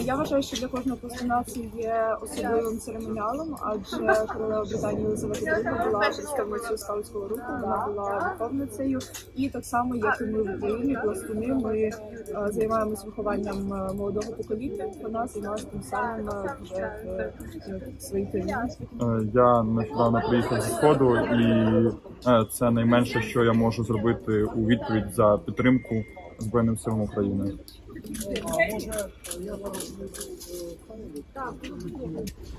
Я вважаю, що для кожного пластуна це є особливим церемоніалом, адже королева Британії Єлизавета II була представницею скаутського руху, вона була виховницею. І так само, як і ми в Україні, пластуни, ми е, займаємось вихованням е, молодого покоління. Вона займалася тим самим е, вже в, своїй країні. Я нещодавно приїхав зі сходу, і це найменше, що я можу зробити у відповідь за підтримку Збройним силам України.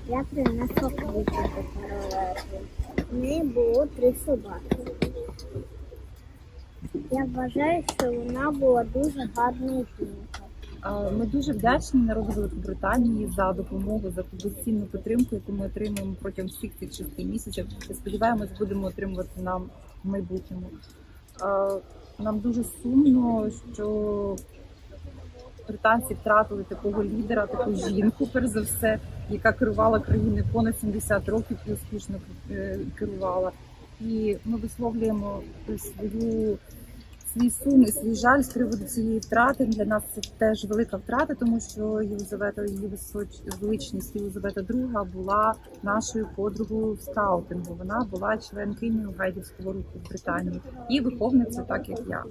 Я принесла королеви. В неї було три собаки. Я вважаю, що вона була дуже гарною жінкою. Ми дуже вдячні народу Великобританії за допомогу, за безцінну підтримку, яку ми отримуємо протягом всіх цих шести місяців. Сподіваємось, будемо отримувати нам в майбутньому. Нам дуже сумно, що британці втратили такого лідера, таку жінку, перш за все, яка керувала країною понад 70 років і успішно е, керувала. І ми висловлюємо свою свій сум і свій жаль з приводу цієї втрати. Для нас це теж велика втрата, тому що Єлизавета, її височ- величність Єлизавета II була нашою подругою в скаутингу. Вона була членкинею гайдівського руху в Британії і виховницею, так як я.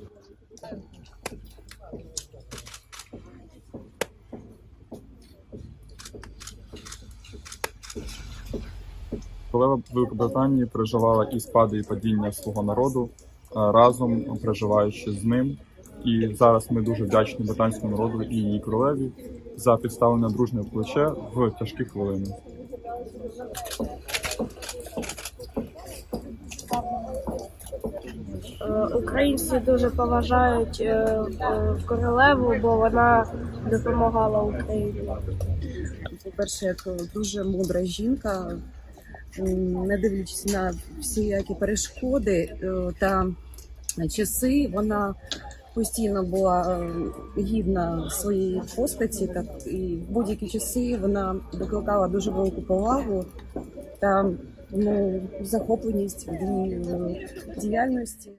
Королева Великобританії переживала і спади, і падіння свого народу е, разом переживаючи з ним. І зараз ми дуже вдячні британському народу і її королеві за підставлене дружне плече в тяжкі хвилини. Е, Українці дуже поважають е, королеву, бо вона допомагала Україні. по-перше, як дуже мудра жінка, не дивлячись на всіякі перешкоди е, та часи, вона постійно була е, гідна своєї постаті, так і в будь-які часи вона викликала дуже велику повагу та ну, захопленість в її е, діяльності.